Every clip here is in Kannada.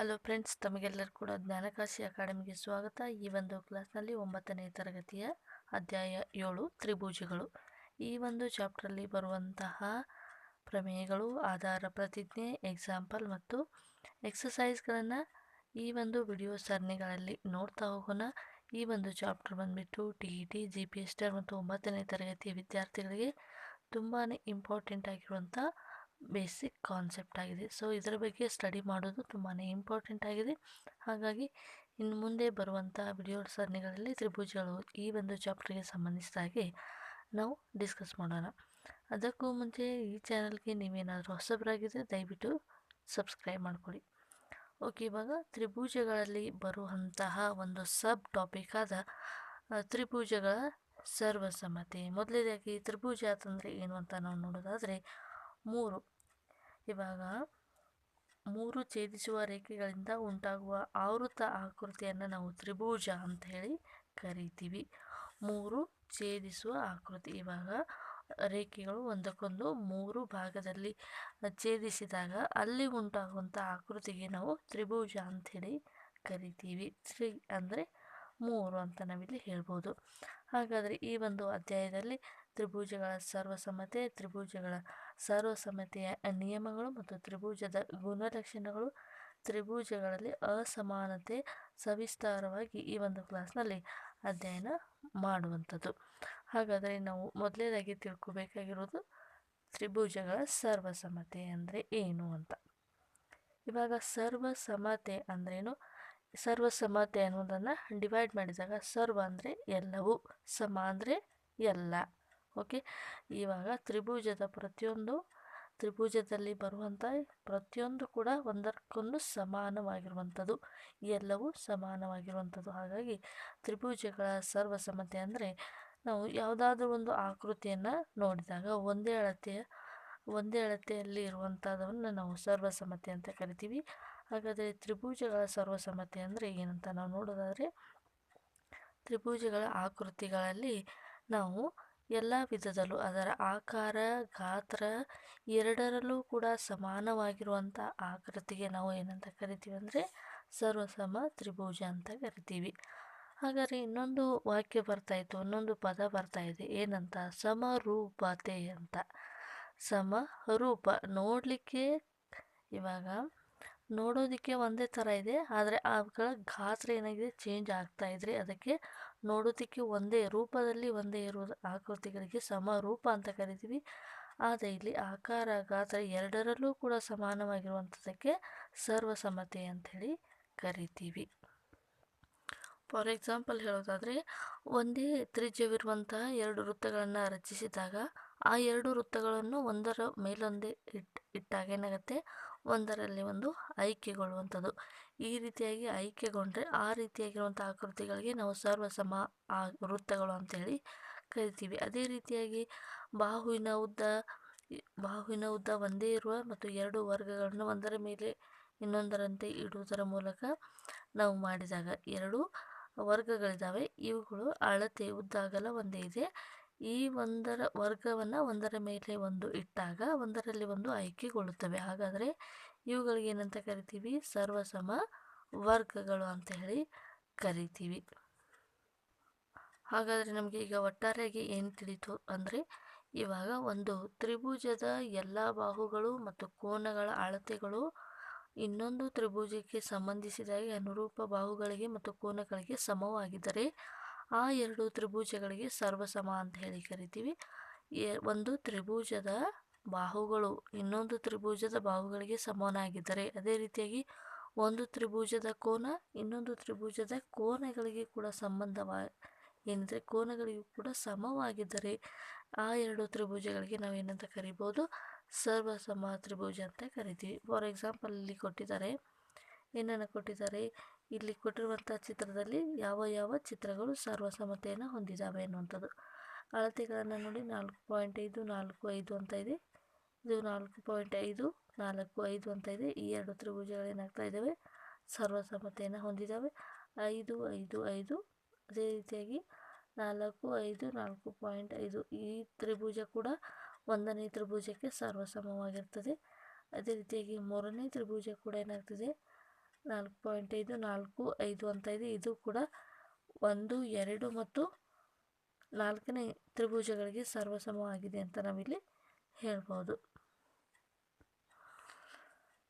ಹಲೋ ಫ್ರೆಂಡ್ಸ್ ತಮಗೆಲ್ಲರೂ ಕೂಡ ಜ್ಞಾನಕಾಶಿ ಅಕಾಡೆಮಿಗೆ ಸ್ವಾಗತ. ಈ ಒಂದು ಕ್ಲಾಸ್ನಲ್ಲಿ ಒಂಬತ್ತನೇ ತರಗತಿಯ ಅಧ್ಯಾಯ ಏಳು ತ್ರಿಭುಜಗಳು. ಈ ಒಂದು ಚಾಪ್ಟರಲ್ಲಿ ಬರುವಂತಹ ಪ್ರಮೇಯಗಳು, ಆಧಾರ, ಪ್ರತಿಜ್ಞೆ ಎಕ್ಸಾಂಪಲ್ ಮತ್ತು ಎಕ್ಸಸೈಸ್ಗಳನ್ನು ಈ ಒಂದು ವಿಡಿಯೋ ಸರಣಿಗಳಲ್ಲಿ ನೋಡ್ತಾ ಹೋಗೋಣ. ಈ ಒಂದು ಚಾಪ್ಟರ್ ಬಂದುಬಿಟ್ಟು T E T G P S T ಮತ್ತು ಒಂಬತ್ತನೇ ತರಗತಿಯ ವಿದ್ಯಾರ್ಥಿಗಳಿಗೆ ತುಂಬಾ ಇಂಪಾರ್ಟೆಂಟ್ ಆಗಿರುವಂಥ ಬೇಸಿಕ್ ಕಾನ್ಸೆಪ್ಟ್ ಆಗಿದೆ. ಸೊ, ಇದರ ಬಗ್ಗೆ ಸ್ಟಡಿ ಮಾಡೋದು ತುಂಬಾ ಇಂಪಾರ್ಟೆಂಟ್ ಆಗಿದೆ. ಹಾಗಾಗಿ, ಇನ್ನು ಮುಂದೆ ಬರುವಂಥ ವಿಡಿಯೋ ಸರಣಿಗಳಲ್ಲಿ ತ್ರಿಭುಜಗಳು ಈ ಒಂದು ಚಾಪ್ಟರ್ಗೆ ಸಂಬಂಧಿಸಿದ ಹಾಗೆ ನಾವು ಡಿಸ್ಕಸ್ ಮಾಡೋಣ. ಅದಕ್ಕೂ ಮುಂಚೆ ಈ ಚಾನಲ್ಗೆ ನೀವೇನಾದರೂ ಹೊಸಬರಾಗಿದ್ದರೆ ದಯವಿಟ್ಟು ಸಬ್ಸ್ಕ್ರೈಬ್ ಮಾಡಿಕೊಡಿ ಓಕೆ, ಇವಾಗ ತ್ರಿಭುಜಗಳಲ್ಲಿ ಬರುವಂತಹ ಒಂದು ಸಬ್ ಟಾಪಿಕ್ ಆದ ತ್ರಿಭುಜಗಳ ಸರ್ವಸಮ್ಮತೆ. ಮೊದಲನೇದಾಗಿ ತ್ರಿಭುಜ ಅಂತಂದರೆ ಏನು ಅಂತ ನಾವು ನೋಡೋದಾದರೆ ಮೂರು. ಇವಾಗ ಮೂರು ಛೇದಿಸುವ ರೇಖೆಗಳಿಂದ ಉಂಟಾಗುವ ಆವೃತ ಆಕೃತಿಯನ್ನು ನಾವು ತ್ರಿಭುಜ ಅಂತ ಹೇಳಿ ಕರಿತೀವಿ. ಮೂರು ಛೇದಿಸುವ ಆಕೃತಿ. ಇವಾಗ ರೇಖೆಗಳು ಒಂದಕ್ಕೊಂದು ಮೂರು ಭಾಗದಲ್ಲಿ ಛೇದಿಸಿದಾಗ ಅಲ್ಲಿ ಉಂಟಾಗುವಂಥ ಆಕೃತಿಗೆ ನಾವು ತ್ರಿಭುಜ ಅಂಥೇಳಿ ಕರಿತೀವಿ. ತ್ರಿ ಅಂದರೆ ಮೂರು ಅಂತ ನಾವಿಲ್ಲಿ ಹೇಳ್ಬೋದು. ಹಾಗಾದರೆ ಈ ಒಂದು ಅಧ್ಯಾಯದಲ್ಲಿ ತ್ರಿಭುಜಗಳ ಸರ್ವಸಮ್ಮತೆ, ತ್ರಿಭುಜಗಳ ಸರ್ವಸಮ್ಮತೆಯ ನಿಯಮಗಳು ಮತ್ತು ತ್ರಿಭುಜದ ಗುಣಲಕ್ಷಣಗಳು. ತ್ರಿಭುಜಗಳಲ್ಲಿ ಅಸಮಾನತೆ, ಸವಿಸ್ತಾರವಾಗಿ ಈ ಒಂದು ಕ್ಲಾಸ್ನಲ್ಲಿ ಅಧ್ಯಯನ ಮಾಡುವಂಥದ್ದು. ಹಾಗಾದರೆ ನಾವು ಮೊದಲನೇದಾಗಿ ತಿಳ್ಕೊಬೇಕಾಗಿರೋದು ತ್ರಿಭುಜಗಳ ಸರ್ವಸಮ್ಮತೆ ಅಂದರೆ ಏನು ಅಂತ. ಇವಾಗ ಸರ್ವಸಮತೆ ಅಂದ್ರೇನು? ಸರ್ವಸಮತೆ ಅನ್ನೋದನ್ನು ಡಿವೈಡ್ ಮಾಡಿದಾಗ ಸರ್ವ ಅಂದರೆ ಎಲ್ಲವೂ, ಸಮ ಅಂದರೆ ಎಲ್ಲ. ಓಕೆ? ಇವಾಗ ತ್ರಿಭುಜದ ಪ್ರತಿಯೊಂದು, ತ್ರಿಭುಜದಲ್ಲಿ ಬರುವಂಥ ಪ್ರತಿಯೊಂದು ಕೂಡ ಒಂದಕ್ಕೊಂದು ಸಮಾನವಾಗಿರುವಂಥದ್ದು. ಎಲ್ಲವೂ ಸಮಾನವಾಗಿರುವಂಥದ್ದು. ಹಾಗಾಗಿ ತ್ರಿಭುಜಗಳ ಸರ್ವಸಮತೆ ಅಂದರೆ ನಾವು ಯಾವುದಾದ್ರೂ ಒಂದು ಆಕೃತಿಯನ್ನು ನೋಡಿದಾಗ ಒಂದೇ ಅಳತೆಯ ಒಂದೇ ಅಳತೆಯಲ್ಲಿ ಇರುವಂಥದ್ದನ್ನು ನಾವು ಸರ್ವಸಮತೆ ಅಂತ ಕರಿತೀವಿ. ಹಾಗಾದರೆ ತ್ರಿಭುಜಗಳ ಸರ್ವಸಮತೆ ಅಂದರೆ ಏನಂತ ನಾವು ನೋಡೋದಾದರೆ, ತ್ರಿಭುಜಗಳ ಆಕೃತಿಗಳಲ್ಲಿ ನಾವು ಎಲ್ಲ ವಿಧದಲ್ಲೂ ಅದರ ಆಕಾರ, ಗಾತ್ರ ಎರಡರಲ್ಲೂ ಕೂಡ ಸಮಾನವಾಗಿರುವಂಥ ಆಕೃತಿಗೆ ನಾವು ಏನಂತ ಕರಿತೀವಿ ಅಂದರೆ ಸರ್ವಸಮ ತ್ರಿಭುಜ ಅಂತ ಕರಿತೀವಿ. ಹಾಗಾದರೆ ಇನ್ನೊಂದು ವಾಕ್ಯ ಬರ್ತಾ ಇತ್ತು, ಇನ್ನೊಂದು ಪದ ಬರ್ತಾ ಇದೆ. ಏನಂತ? ಸಮರೂಪತೆ ಅಂತ. ಸಮರೂಪ. ನೋಡಲಿಕ್ಕೆ ಇವಾಗ ನೋಡೋದಕ್ಕೆ ಒಂದೇ ಥರ ಇದೆ, ಆದರೆ ಅವುಗಳ ಗಾತ್ರ ಏನಾಗಿದೆ? ಚೇಂಜ್ ಆಗ್ತಾ ಇದ್ರೆ ಅದಕ್ಕೆ ನೋಡೋದಕ್ಕೆ ಒಂದೇ ರೂಪದಲ್ಲಿ ಒಂದೇ ಇರುವ ಆಕೃತಿಗಳಿಗೆ ಸಮರೂಪ ಅಂತ ಕರಿತೀವಿ. ಆದರೆ ಇಲ್ಲಿ ಆಕಾರ, ಗಾತ್ರ ಎರಡರಲ್ಲೂ ಕೂಡ ಸಮಾನವಾಗಿರುವಂಥದ್ದಕ್ಕೆ ಸರ್ವಸಮತೆ ಅಂಥೇಳಿ ಕರಿತೀವಿ. ಫಾರ್ ಎಕ್ಸಾಂಪಲ್ ಹೇಳೋದಾದರೆ, ಒಂದೇ ತ್ರಿಜ್ಯವಿರುವಂತಹ ಎರಡು ವೃತ್ತಗಳನ್ನು ರಚಿಸಿದಾಗ ಆ ಎರಡು ವೃತ್ತಗಳನ್ನು ಒಂದರ ಮೇಲೊಂದೇ ಇಟ್, ಇಟ್ಟಾಗ ಏನಾಗುತ್ತೆ? ಒಂದರಲ್ಲಿ ಒಂದು ಐಕ್ಯಗೊಳ್ಳುವಂಥದ್ದು. ಈ ರೀತಿಯಾಗಿ ಐಕ್ಯಗೊಂಡ್ರೆ ಆ ರೀತಿಯಾಗಿರುವಂಥ ಆಕೃತಿಗಳಿಗೆ ನಾವು ಸರ್ವಸಮ ಆ ವೃತ್ತಗಳು ಅಂತೇಳಿ ಕರಿತೀವಿ. ಅದೇ ರೀತಿಯಾಗಿ ಬಾಹುವಿನ ಉದ್ದ ಬಾಹುವಿನ ಉದ್ದ ಒಂದೇ ಇರುವ ಮತ್ತು ಎರಡು ವರ್ಗಗಳನ್ನು ಒಂದರ ಮೇಲೆ ಇನ್ನೊಂದರಂತೆ ಇಡುವುದರ ಮೂಲಕ ನಾವು ಮಾಡಿದಾಗ ಎರಡು ವರ್ಗಗಳಿದ್ದಾವೆ ಇವುಗಳು ಅಳತೆ ಉದ್ದ ಅಗಲ ಒಂದೇ ಇದೆ. ಈ ಒಂದರ ವರ್ಗವನ್ನು ಒಂದರ ಮೇಲೆ ಒಂದು ಇಟ್ಟಾಗ ಒಂದರಲ್ಲಿ ಒಂದು ಆಯ್ಕೆಗೊಳ್ಳುತ್ತವೆ. ಹಾಗಾದರೆ ಇವುಗಳಿಗೆ ಏನಂತ ಕರಿತೀವಿ? ಸರ್ವಸಮ ವರ್ಗಗಳು ಅಂತ ಹೇಳಿ ಕರಿತೀವಿ. ಹಾಗಾದರೆ ನಮಗೆ ಈಗ ಒಟ್ಟಾರೆಯಾಗಿ ಏನು ತಿಳಿತು ಅಂದರೆ, ಇವಾಗ ಒಂದು ತ್ರಿಭುಜದ ಎಲ್ಲ ಬಾಹುಗಳು ಮತ್ತು ಕೋನಗಳ ಅಳತೆಗಳು ಇನ್ನೊಂದು ತ್ರಿಭುಜಕ್ಕೆ ಸಂಬಂಧಿಸಿದಾಗ ಅನುರೂಪ ಬಾಹುಗಳಿಗೆ ಮತ್ತು ಕೋನಗಳಿಗೆ ಸಮವಾಗಿದ್ದರೆ, ಆ ಎರಡು ತ್ರಿಭುಜಗಳಿಗೆ ಸರ್ವಸಮ ಅಂತ ಹೇಳಿ ಕರಿತೀವಿ. ಒಂದು ತ್ರಿಭುಜದ ಬಾಹುಗಳು ಇನ್ನೊಂದು ತ್ರಿಭುಜದ ಬಾಹುಗಳಿಗೆ ಸಮನಾಗಿದ್ದರೆ, ಅದೇ ರೀತಿಯಾಗಿ ಒಂದು ತ್ರಿಭುಜದ ಕೋನ ಇನ್ನೊಂದು ತ್ರಿಭುಜದ ಕೋನಗಳಿಗೆ ಕೂಡ ಸಂಬಂಧವ, ಏನಿದ್ರೆ ಕೋನಗಳಿಗೂ ಕೂಡ ಸಮವಾಗಿದ್ದರೆ ಆ ಎರಡು ತ್ರಿಭುಜಗಳಿಗೆ ನಾವು ಏನಂತ ಕರಿಬೋದು? ಸರ್ವಸಮ ತ್ರಿಭುಜ ಅಂತ ಕರಿತೀವಿ. ಫಾರ್ ಎಕ್ಸಾಂಪಲ್ ಇಲ್ಲಿ ಕೊಟ್ಟಿದ್ದಾರೆ, ಏನನ್ನು ಕೊಟ್ಟಿದ್ದಾರೆ? ಇಲ್ಲಿ ಕೊಟ್ಟಿರುವಂಥ ಚಿತ್ರದಲ್ಲಿ ಯಾವ ಯಾವ ಚಿತ್ರಗಳು ಸರ್ವಸಮತೆಯನ್ನು ಹೊಂದಿದ್ದಾವೆ ಅನ್ನುವಂಥದ್ದು. ಅಳತೆಗಳನ್ನು ನೋಡಿ ನಾಲ್ಕು ಪಾಯಿಂಟ್ ಐದು, ನಾಲ್ಕು ಐದು ಅಂತ ಇದೆ. ಇದು ನಾಲ್ಕು ಪಾಯಿಂಟ್ ಐದು, ನಾಲ್ಕು ಐದು ಅಂತ ಇದೆ. ಈ ಎರಡು ತ್ರಿಭುಜಗಳು ಏನಾಗ್ತಾ ಇದ್ದಾವೆ? ಸರ್ವಸಮ್ಮತೆಯನ್ನು ಹೊಂದಿದ್ದಾವೆ. ಐದು ಐದು ಐದು. ಅದೇ ರೀತಿಯಾಗಿ ನಾಲ್ಕು, ಐದು, ನಾಲ್ಕು ಪಾಯಿಂಟ್ ಐದು. ಈ ತ್ರಿಭುಜ ಕೂಡ ಒಂದನೇ ತ್ರಿಭುಜಕ್ಕೆ ಸರ್ವಸಮವಾಗಿರ್ತದೆ. ಅದೇ ರೀತಿಯಾಗಿ ಮೂರನೇ ತ್ರಿಭುಜ ಕೂಡ ಏನಾಗ್ತದೆ? ನಾಲ್ಕು ಪಾಯಿಂಟ್ ಐದು, ನಾಲ್ಕು ಐದು ಅಂತ ಇದೆ. ಇದು ಕೂಡ ಒಂದು, ಎರಡು ಮತ್ತು ನಾಲ್ಕನೇ ತ್ರಿಭುಜಗಳಿಗೆ ಸರ್ವಸಮವಾಗಿದೆ ಅಂತ ನಾವಿಲ್ಲಿ ಹೇಳ್ಬೋದು.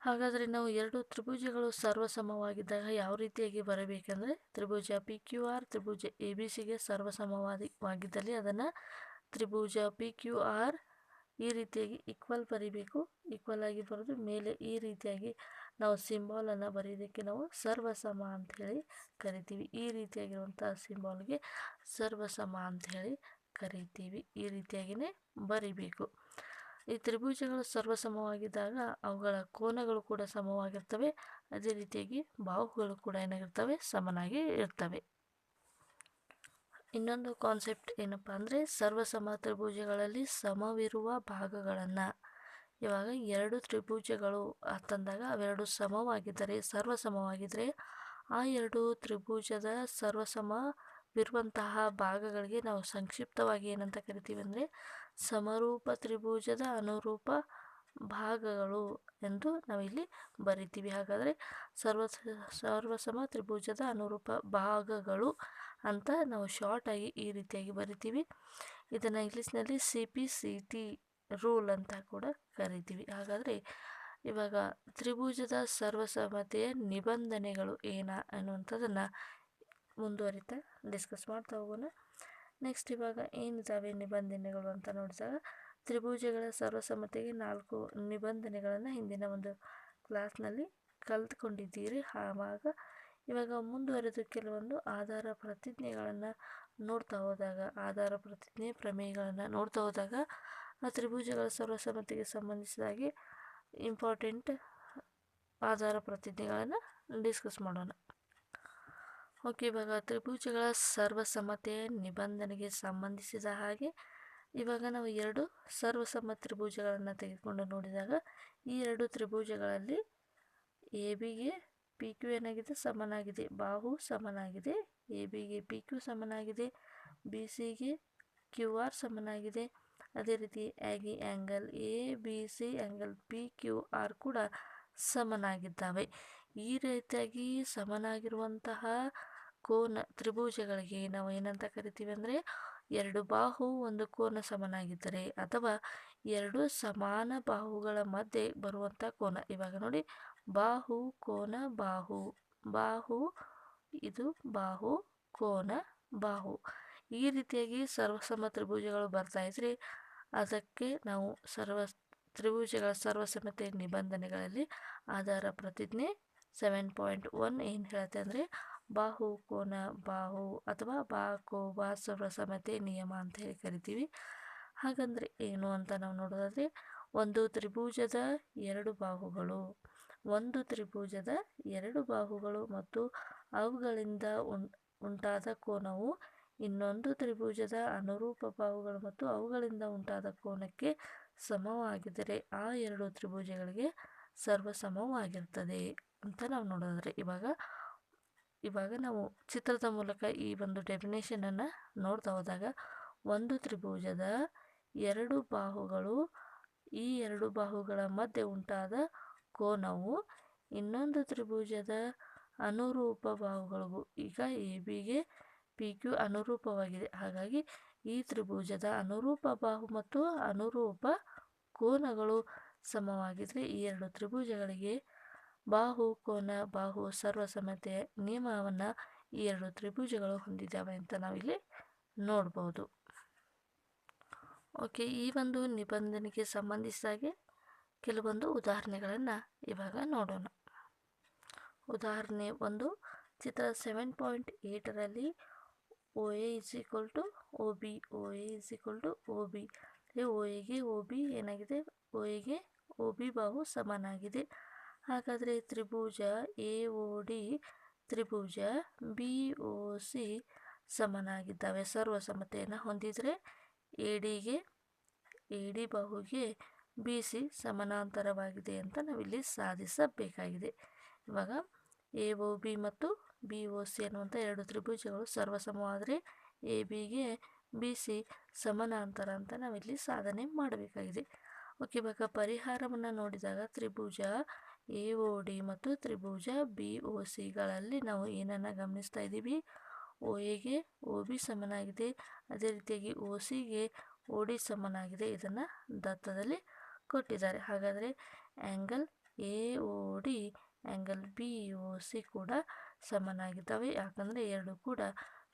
ಹಾಗಾದರೆ ನಾವು ಎರಡು ತ್ರಿಭುಜಗಳು ಸರ್ವಸಮವಾಗಿದ್ದಾಗ ಯಾವ ರೀತಿಯಾಗಿ ಬರಬೇಕೆಂದರೆ ತ್ರಿಭುಜ ಪಿ ಕ್ಯೂ ಆರ್ ತ್ರಿಭುಜ ಎ ಬಿ ಸಿಗೆ ಸರ್ವಸಮವಾಗಿದ್ದಲ್ಲಿ ಅದನ್ನು ತ್ರಿಭುಜ ಪಿ ಕ್ಯೂ ಆರ್ ಈ ರೀತಿಯಾಗಿ ಈಕ್ವಲ್ ಬರೀಬೇಕು. ಈಕ್ವಲ್ ಆಗಿ ಬರೆದು ಮೇಲೆ ಈ ರೀತಿಯಾಗಿ ನಾವು ಸಿಂಬಾಲನ್ನು ಬರೆಯೋದಕ್ಕೆ ನಾವು ಸರ್ವಸಮ ಅಂಥೇಳಿ ಕರಿತೀವಿ. ಈ ರೀತಿಯಾಗಿರುವಂಥ ಸಿಂಬಾಲ್ಗೆ ಸರ್ವಸಮ ಅಂಥೇಳಿ ಕರಿತೀವಿ. ಈ ರೀತಿಯಾಗಿಯೇ ಬರಿಬೇಕು. ಈ ತ್ರಿಭುಜಗಳು ಸರ್ವಸಮವಾಗಿದ್ದಾಗ ಅವುಗಳ ಕೋನಗಳು ಕೂಡ ಸಮವಾಗಿರ್ತವೆ. ಅದೇ ರೀತಿಯಾಗಿ ಬಾಹುಗಳು ಕೂಡ ಏನಾಗಿರ್ತವೆ? ಸಮನಾಗಿ ಇರ್ತವೆ. ಇನ್ನೊಂದು ಕಾನ್ಸೆಪ್ಟ್ ಏನಪ್ಪ ಅಂದರೆ ಸರ್ವಸಮ ತ್ರಿಭುಜಗಳಲ್ಲಿ ಸಮವಿರುವ ಭಾಗಗಳನ್ನು. ಇವಾಗ ಎರಡು ತ್ರಿಭುಜಗಳು ಅಂತಂದಾಗ ಅವೆರಡು ಸಮವಾಗಿದ್ದರೆ, ಸರ್ವಸಮವಾಗಿದ್ದರೆ ಆ ಎರಡು ತ್ರಿಭುಜದ ಸರ್ವಸಮವಿರುವಂತಹ ಭಾಗಗಳಿಗೆ ನಾವು ಸಂಕ್ಷಿಪ್ತವಾಗಿ ಏನಂತ ಕರಿತೀವಿ ಅಂದರೆ ಸಮರೂಪ ತ್ರಿಭುಜದ ಅನುರೂಪ ಭಾಗಗಳು ಎಂದು ನಾವಿಲ್ಲಿ ಬರಿತೀವಿ. ಹಾಗಾದರೆ ಸರ್ವ ಸರ್ವಸಮ ತ್ರಿಭುಜದ ಅನುರೂಪ ಭಾಗಗಳು ಅಂತ ನಾವು ಶಾರ್ಟಾಗಿ ಈ ರೀತಿಯಾಗಿ ಬರಿತೀವಿ. ಇದನ್ನು ಇಂಗ್ಲೀಷ್ನಲ್ಲಿ C P C T rule ಅಂತ ಕೂಡ ಕರಿತೀವಿ. ಹಾಗಾದರೆ ಇವಾಗ ತ್ರಿಭುಜದ ಸರ್ವಸಮತೆಯ ನಿಬಂಧನೆಗಳು ಏನ ಅನ್ನುವಂಥದ್ದನ್ನು ಮುಂದುವರಿತಾ ಡಿಸ್ಕಸ್ ಮಾಡ್ತಾ ಹೋಗೋಣ. ನೆಕ್ಸ್ಟ್ ಇವಾಗ ಏನಿದ್ದಾವೆ ನಿಬಂಧನೆಗಳು ಅಂತ ನೋಡಿದಾಗ, ತ್ರಿಭುಜಗಳ ಸರ್ವಸಮ್ಮತಿಗೆ ನಾಲ್ಕು ನಿಬಂಧನೆಗಳನ್ನು ಹಿಂದಿನ ಒಂದು ಕ್ಲಾಸ್ನಲ್ಲಿ ಕಲ್ತ್ಕೊಂಡಿದ್ದೀರಿ. ಆವಾಗ ಇವಾಗ ಮುಂದುವರೆದು ಕೆಲವೊಂದು ಆಧಾರ ಪ್ರತಿಜ್ಞೆಗಳನ್ನು ನೋಡ್ತಾ ಹೋದಾಗ, ಆಧಾರ ಪ್ರತಿಜ್ಞೆ ಪ್ರಮೇಯಗಳನ್ನು ನೋಡ್ತಾ ಹೋದಾಗ, ಆ ತ್ರಿಭುಜಗಳ ಸರ್ವಸಮ್ಮತಿಗೆ ಸಂಬಂಧಿಸಿದಾಗಿ ಇಂಪಾರ್ಟೆಂಟ್ ಆಧಾರ ಪ್ರತಿಜ್ಞೆಗಳನ್ನು ಡಿಸ್ಕಸ್ ಮಾಡೋಣ. ಓಕೆ, ಇವಾಗ ತ್ರಿಭುಜಗಳ ಸರ್ವಸಮ್ಮತೆಯ ನಿಬಂಧನೆಗೆ ಸಂಬಂಧಿಸಿದ ಹಾಗೆ, ಇವಾಗ ನಾವು ಎರಡು ಸರ್ವಸಮ್ಮ ತ್ರಿಭುಜಗಳನ್ನು ತೆಗೆದುಕೊಂಡು ನೋಡಿದಾಗ, ಈ ಎರಡು ತ್ರಿಭುಜಗಳಲ್ಲಿ ಎ ಬಿಗೆ ಪಿ ಕ್ಯೂ ಏನಾಗಿದೆ? ಸಮನಾಗಿದೆ. ಬಾಹು ಸಮನಾಗಿದೆ. ಎ ಬಿಗೆ ಪಿ ಕ್ಯೂ ಸಮನಾಗಿದೆ. ಬಿ ಸಿಗೆ ಕ್ಯೂ ಆರ್ ಸಮನಾಗಿದೆ. ಅದೇ ರೀತಿ ಆಗಿ angle A B C angle P Q R ಕೂಡ ಸಮನಾಗಿದ್ದಾವೆ. ಈ ರೀತಿಯಾಗಿ ಸಮನಾಗಿರುವಂತಹ ಕೋನ ತ್ರಿಭುಜಗಳಿಗೆ ನಾವು ಏನಂತ ಕರಿತೀವಿ ಅಂದರೆ ಎರಡು ಬಾಹು ಒಂದು ಕೋನ ಸಮನಾಗಿದ್ದರೆ ಅಥವಾ ಎರಡು ಸಮಾನ ಬಾಹುಗಳ ಮಧ್ಯೆ ಬರುವಂಥ ಕೋನ. ಇವಾಗ ನೋಡಿ, ಬಾಹು, ಕೋನ, ಬಾಹು ಬಾಹು, ಇದು ಬಾಹು, ಕೋನ, ಬಾಹು. ಈ ರೀತಿಯಾಗಿ ಸರ್ವಸಮ ತ್ರಿಭುಜಗಳು ಬರ್ತಾ ಇದ್ರೆ ಅದಕ್ಕೆ ನಾವು ಸರ್ವ ತ್ರಿಭುಜಗಳ ಸರ್ವಸಮತೆ ನಿಬಂಧನೆಗಳಲ್ಲಿ ಆಧಾರ ಪ್ರತಿಜ್ಞೆ ಸೆವೆನ್ ಪಾಯಿಂಟ್ ಒನ್ ಏನು ಹೇಳುತ್ತೆ ಅಂದರೆ ಬಾಹು, ಕೋನ, ಬಾಹು ಅಥವಾ ಬಾಕೋ ಕೋ, ಬಾ ಸರ್ವಸಮತೆ ನಿಯಮ ಅಂತ ಹೇಳಿ ಕರಿತೀವಿ. ಹಾಗಂದರೆ ಏನು ಅಂತ ನಾವು ನೋಡೋದಾದರೆ ಒಂದು ತ್ರಿಭುಜದ ಎರಡು ಬಾಹುಗಳು, ಒಂದು ತ್ರಿಭುಜದ ಎರಡು ಬಾಹುಗಳು ಮತ್ತು ಅವುಗಳಿಂದ ಉಂಟಾದ ಕೋನವು ಇನ್ನೊಂದು ತ್ರಿಭುಜದ ಅನುರೂಪ ಬಾಹುಗಳು ಮತ್ತು ಅವುಗಳಿಂದ ಉಂಟಾದ ಕೋನಕ್ಕೆ ಸಮವಾಗಿದ್ದರೆ ಆ ಎರಡು ತ್ರಿಭುಜಗಳಿಗೆ ಸರ್ವಸಮವಾಗಿರ್ತದೆ ಅಂತ ನಾವು ನೋಡೋದಾದರೆ ಇವಾಗ ಇವಾಗ ನಾವು ಚಿತ್ರದ ಮೂಲಕ ಈ ಒಂದು ಡೆಫಿನೇಷನನ್ನು ನೋಡ್ತಾ ಹೋದಾಗ, ಒಂದು ತ್ರಿಭುಜದ ಎರಡು ಬಾಹುಗಳು, ಈ ಎರಡು ಬಾಹುಗಳ ಮಧ್ಯೆ ಉಂಟಾದ ಕೋನವು ಇನ್ನೊಂದು ತ್ರಿಭುಜದ ಅನುರೂಪ ಬಾಹುಗಳಿಗೂ, ಈಗ ಎ ಬಿಗೆ ಪಿ ಕ್ಯೂ ಅನುರೂಪವಾಗಿದೆ. ಹಾಗಾಗಿ ಈ ತ್ರಿಭುಜದ ಅನುರೂಪ ಬಾಹು ಮತ್ತು ಅನುರೂಪ ಕೋನಗಳು ಸಮವಾಗಿದ್ದರೆ ಈ ಎರಡು ತ್ರಿಭುಜಗಳಿಗೆ ಬಾಹು ಕೋನ ಬಾಹು ಸರ್ವಸಮ್ಮತೆಯ ನಿಯಮವನ್ನು ಈ ಎರಡು ತ್ರಿಭುಜಗಳು ಹೊಂದಿದ್ದಾವೆ ಅಂತ ನಾವಿಲ್ಲಿ ನೋಡ್ಬೋದು. ಓಕೆ, ಈ ಒಂದು ನಿಬಂಧನೆಗೆ ಸಂಬಂಧಿಸಿದಾಗೆ ಕೆಲವೊಂದು ಉದಾಹರಣೆಗಳನ್ನು ಇವಾಗ ನೋಡೋಣ. ಉದಾಹರಣೆ ಒಂದು, ಚಿತ್ರ seven point ಏಟರಲ್ಲಿ O A is equal to O B O A is equal to O B O ಎಗೆ ಒ ಬಿ ಏನಾಗಿದೆ? ಓ ಎಗೆ ಓ ಬಿ ಬಾಹು ಸಮನಾಗಿದೆ ಹಾಗಾದರೆ ತ್ರಿಭುಜ ಎ ಒ ಡಿ ತ್ರಿಭುಜ ಬಿ ಓ ಸಿ ಸಮನಾಗಿದ್ದಾವೆ. ಸರ್ವಸಮತೆಯನ್ನು ಹೊಂದಿದರೆ ಎ ಡಿಗೆ, ಎ ಡಿ ಬಾಹುಗೆ ಬಿ ಸಿ ಸಮಾನಾಂತರವಾಗಿದೆ ಅಂತ ನಾವಿಲ್ಲಿ ಸಾಧಿಸಬೇಕಾಗಿದೆ. ಇವಾಗ ಎ ಒ ಬಿ ಮತ್ತು ಬಿ ಓ ಸಿ ಅನ್ನುವಂಥ ಎರಡು ತ್ರಿಭುಜಗಳು ಸರ್ವಸಮವಾದರೆ ಎ ಬಿಗೆ ಬಿ ಸಿ ಸಮಾನಾಂತರ ಅಂತ ನಾವಿಲ್ಲಿ ಸಾಧನೆ ಮಾಡಬೇಕಾಗಿದೆ. ಓಕೆ, ಇವಾಗ ಪರಿಹಾರವನ್ನು ನೋಡಿದಾಗ ತ್ರಿಭುಜ ಎ ಒ ಡಿ ಮತ್ತು ತ್ರಿಭುಜ, ಬಿ ಒ ಸಿಗಳಲ್ಲಿ ನಾವು ಏನನ್ನು ಗಮನಿಸ್ತಾ ಇದ್ದೀವಿ. ಒ ಎಗೆ ಒ ಬಿ ಸಮನಾಗಿದೆ. ಅದೇ ರೀತಿಯಾಗಿ ಒ ಸಿಗೆ ಒ ಡಿ ಸಮನಾಗಿದೆ. ಇದನ್ನು ದತ್ತದಲ್ಲಿ ಕೊಟ್ಟಿದ್ದಾರೆ. ಹಾಗಾದರೆ angle A O D angle B O C ಕೂಡ ಸಮನಾಗಿದ್ದಾವೆ. ಯಾಕಂದರೆ ಎರಡು ಕೂಡ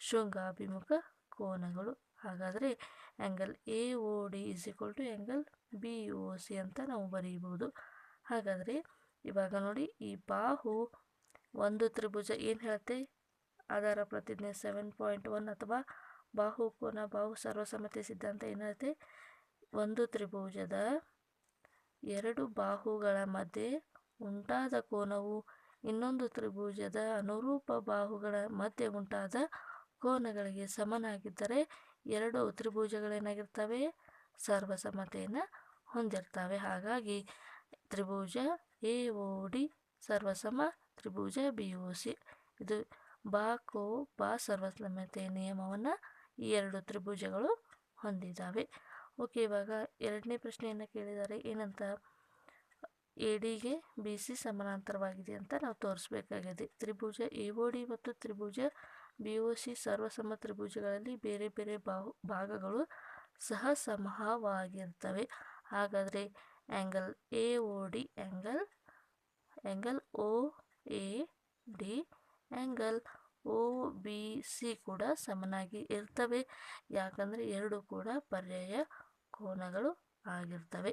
ಶೃಂಗಾಭಿಮುಖ ಕೋನಗಳು. ಹಾಗಾದರೆ angle A, O, D is equal to angle B, O, C ಅಂತ ನಾವು ಬರೀಬೋದು ಹಾಗಾದರೆ ಇವಾಗ ನೋಡಿ ಈ ಬಾಹು ಒಂದು ತ್ರಿಭುಜ ಏನು ಹೇಳುತ್ತೆ? ಆಧಾರ ಪ್ರತಿಜ್ಞೆ ಸೆವೆನ್ ಪಾಯಿಂಟ್ ಒನ್ ಅಥವಾ ಬಾಹು ಕೋನ, ಬಾಹು ಸರ್ವಸಮ್ಮತಿ ಸಿದ್ಧಾಂತ ಏನು ಹೇಳುತ್ತೆ? ಒಂದು ತ್ರಿಭುಜದ ಎರಡು ಬಾಹುಗಳ ಮಧ್ಯೆ ಉಂಟಾದ ಕೋನವು ಇನ್ನೊಂದು ತ್ರಿಭುಜದ ಅನುರೂಪ ಬಾಹುಗಳ ಮಧ್ಯೆ ಉಂಟಾದ ಕೋನಗಳಿಗೆ ಸಮನಾಗಿದ್ದರೆ ಎರಡು ತ್ರಿಭುಜಗಳೇನಾಗಿರ್ತವೆ? ಸರ್ವಸಮ್ಮತೆಯನ್ನು ಹೊಂದಿರ್ತವೆ. ಹಾಗಾಗಿ ತ್ರಿಭುಜ ಎ ಒ ಡಿ, ಸರ್ವಸಮ, ತ್ರಿಭುಜ, ಬಿ ಒ ಸಿ. ಇದು ಬಾ, ಕೋ, ಬಾ ಸರ್ವಸಮತೆಯ ನಿಯಮವನ್ನು ಈ ಎರಡು ತ್ರಿಭುಜಗಳು ಹೊಂದಿದ್ದಾವೆ. ಓಕೆ, ಇವಾಗ ಎರಡನೇ ಪ್ರಶ್ನೆಯನ್ನು ಕೇಳಿದ್ದಾರೆ ಏನಂತ? ಎ ಡಿಗೆ ಬಿ, ಸಿ ಸಮಾನಾಂತರವಾಗಿದೆ ಅಂತ ನಾವು ತೋರಿಸ್ಬೇಕಾಗಿದೆ. ತ್ರಿಭುಜ ಎ ಒ ಡಿ ಮತ್ತು ತ್ರಿಭುಜ ಬಿ ಒ ಸಿ ಸರ್ವಸಮ ತ್ರಿಭುಜಗಳಲ್ಲಿ ಬೇರೆ ಬೇರೆ ಬಾಹು ಭಾಗಗಳು ಸಹ ಸಮವಾಗಿರ್ತವೆ ಹಾಗಾದರೆ angle A O D angle angle O A D angle O B C ಕೂಡ ಸಮನಾಗಿ ಇರ್ತವೆ. ಯಾಕಂದರೆ ಎರಡು ಕೂಡ ಪರ್ಯಾಯ ಕೋನಗಳು ಆಗಿರ್ತವೆ.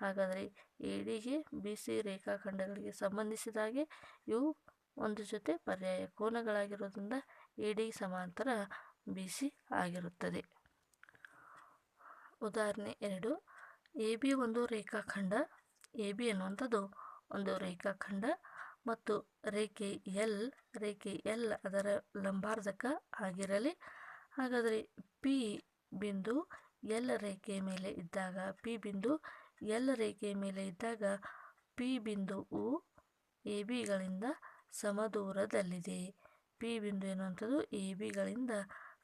ಹಾಗಾದರೆ ಎ ಡಿಗೆ ಬಿ ಸಿ ರೇಖಾಖಂಡಗಳಿಗೆ ಸಂಬಂಧಿಸಿದಾಗೆ ಇವು ಒಂದು ಜೊತೆ ಪರ್ಯಾಯ ಕೋನಗಳಾಗಿರೋದ್ರಿಂದ ಎ ಡಿ ಸಮಾಂತರ ಬಿ ಸಿ ಆಗಿರುತ್ತದೆ. ಉದಾಹರಣೆ ಎರಡು. ಎ ಬಿ ಒಂದು ರೇಖಾಖಂಡ, ಎ ಬಿ ಅನ್ನುವಂಥದ್ದು ಒಂದು ರೇಖಾಖಂಡ ಮತ್ತು ರೇಖೆ ಎಲ್ ರೇಖೆ ಎಲ್ ಅದರ ಲಂಬಾರ್ಧಕ ಆಗಿರಲಿ. ಹಾಗಾದರೆ ಪಿ ಬಿಂದು ಎಲ್ ರೇಖೆಯ ಮೇಲೆ ಇದ್ದಾಗ, ಪಿ ಬಿಂದು ಎಲ್ ರೇಖೆಯ ಮೇಲೆ ಇದ್ದಾಗ ಪಿ ಬಿಂದುವು ಎ ಬಿಗಳಿಂದ ಸಮದೂರದಲ್ಲಿದೆ. ಪಿ ಬಿಂದು ಎನ್ನುವಂಥದ್ದು ಎ ಬಿಗಳಿಂದ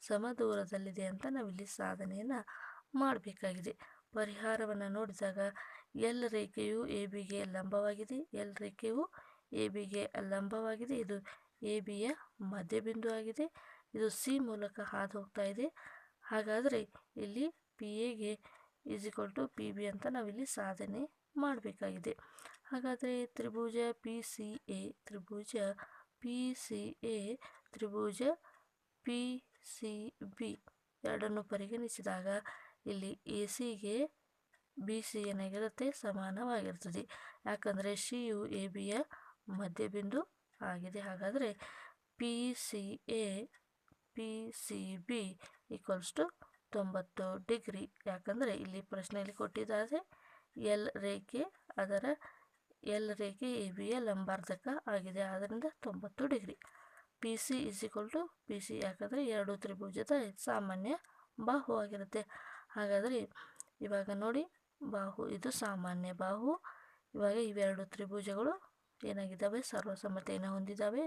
ಸಮದೂರದಲ್ಲಿದೆ ಅಂತ ನಾವಿಲ್ಲಿ ಸಾಧನೆಯನ್ನು ಮಾಡಬೇಕಾಗಿದೆ. ಪರಿಹಾರವನ್ನು ನೋಡಿದಾಗ ಎಲ್ ರೇಖೆಯು ಎ ಬಿಗೆ ಲಂಬವಾಗಿದೆ, ಎಲ್ ರೇಖೆಯು ಎ ಬಿಗೆ ಲಂಬವಾಗಿದೆ, ಇದು ಎ ಬಿಯ ಮಧ್ಯಬಿಂದು ಆಗಿದೆ, ಇದು ಸಿ ಮೂಲಕ ಹಾದು ಹೋಗ್ತಾ ಇದೆ. ಹಾಗಾದರೆ ಇಲ್ಲಿ ಪಿ ಎಗೆ ಈಸ್ ಟು ಪಿ ಬಿ ಅಂತ ನಾವಿಲ್ಲಿ ಸಾಧನೆ ಮಾಡಬೇಕಾಗಿದೆ. ಹಾಗಾದರೆ ತ್ರಿಭುಜ ಪಿ ಸಿ ಎ, ತ್ರಿಭುಜ ಪಿ ಸಿ ಎ, ತ್ರಿಭುಜ ಪಿ ಸಿ ಬಿ ಎರಡನ್ನು ಪರಿಗಣಿಸಿದಾಗ ಇಲ್ಲಿ ಎ ಸಿಗೆ ಬಿ ಸಿ ಏನಾಗಿರುತ್ತೆ ಸಮಾನವಾಗಿರ್ತದೆ ಯಾಕಂದರೆ ಸಿ ಯು ಎ ಬಿಯ ಮಧ್ಯಬಿಂದು ಆಗಿದೆ. ಹಾಗಾದರೆ P C A, P C B equals to ತೊಂಬತ್ತು ಡಿಗ್ರಿ. ಯಾಕಂದರೆ ಇಲ್ಲಿ ಪ್ರಶ್ನೆಯಲ್ಲಿ ಕೊಟ್ಟಿದ್ದಾರೆ ಎಲ್ ರೇಖೆ, ಅದರ ಎಲ್ ರೇಖೆ ಎ ಬಿಯ ಲಂಬಾರ್ಧಕ ಆಗಿದೆ. ಆದ್ದರಿಂದ ತೊಂಬತ್ತು degree. P C is equal to P C ಯಾಕಂದರೆ ಎರಡು ತ್ರಿಭುಜದ ಸಾಮಾನ್ಯ ಬಾಹು ಆಗಿರುತ್ತೆ. ಹಾಗಾದರೆ ಇವಾಗ ನೋಡಿ ಬಾಹು, ಇದು ಸಾಮಾನ್ಯ ಬಾಹು. ಇವಾಗ ಇವೆರಡು ತ್ರಿಭುಜಗಳು ಏನಾಗಿದ್ದಾವೆ? ಸರ್ವಸಮ್ಮತೆಯನ್ನು ಹೊಂದಿದ್ದಾವೆ.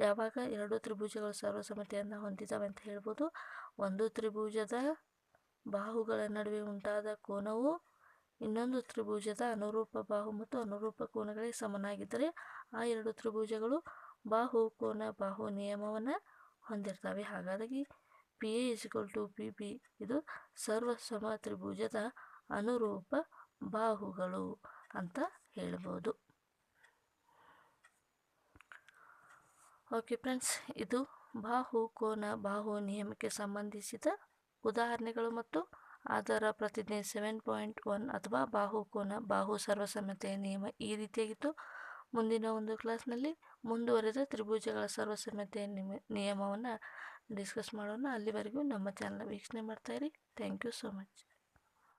ಯಾವಾಗ ಎರಡು ತ್ರಿಭುಜಗಳು ಸರ್ವಸಮ್ಮತೆಯನ್ನು ಹೊಂದಿದ್ದಾವೆ ಅಂತ ಹೇಳ್ಬೋದು. ಒಂದು ತ್ರಿಭುಜದ ಬಾಹುಗಳ ನಡುವೆ ಉಂಟಾದ ಕೋನವು ಇನ್ನೊಂದು ತ್ರಿಭುಜದ ಅನುರೂಪ ಬಾಹು ಮತ್ತು ಅನುರೂಪ ಕೋನಗಳಿಗೆ ಸಮನಾಗಿದ್ದರೆ ಆ ಎರಡು ತ್ರಿಭುಜಗಳು ಬಾಹು ಕೋನ, ಬಾಹು ನಿಯಮವನ್ನು ಹೊಂದಿರ್ತವೆ. ಹಾಗಾಗಿ P A is equal to P B ಇದು ಸರ್ವಸಮ ತ್ರಿಭುಜದ ಅನುರೂಪ ಬಾಹುಗಳು ಅಂತ ಹೇಳ್ಬೋದು. ಓಕೆ ಫ್ರೆಂಡ್ಸ್ ಇದು ಬಾಹು ಕೋನ ಬಾಹು ನಿಯಮಕ್ಕೆ ಸಂಬಂಧಿಸಿದ ಉದಾಹರಣೆಗಳು ಮತ್ತು ಅದರ ಪ್ರತಿಜ್ಞೆ ಸೆವೆನ್ ಪಾಯಿಂಟ್ ಒನ್ ಅಥವಾ ಬಾಹು ಕೋನ ಬಾಹು ಸರ್ವಸಮ್ಮತೆಯ ನಿಯಮ ಈ ರೀತಿಯಾಗಿತ್ತು. ಮುಂದಿನ ಒಂದು ಕ್ಲಾಸ್ನಲ್ಲಿ ಮುಂದುವರೆದ ತ್ರಿಭುಜಗಳ ಸರ್ವಸಮ್ಮತೆಯ ನಿಮ, ನಿಯಮವನ್ನು ಡಿಸ್ಕಸ್ ಮಾಡೋಣ. ಅಲ್ಲಿವರೆಗೂ ನಮ್ಮ ಚಾನಲ್ ವೀಕ್ಷಣೆ ಮಾಡ್ತಾಯಿರಿ ಥ್ಯಾಂಕ್ ಯು ಸೋ ಮಚ್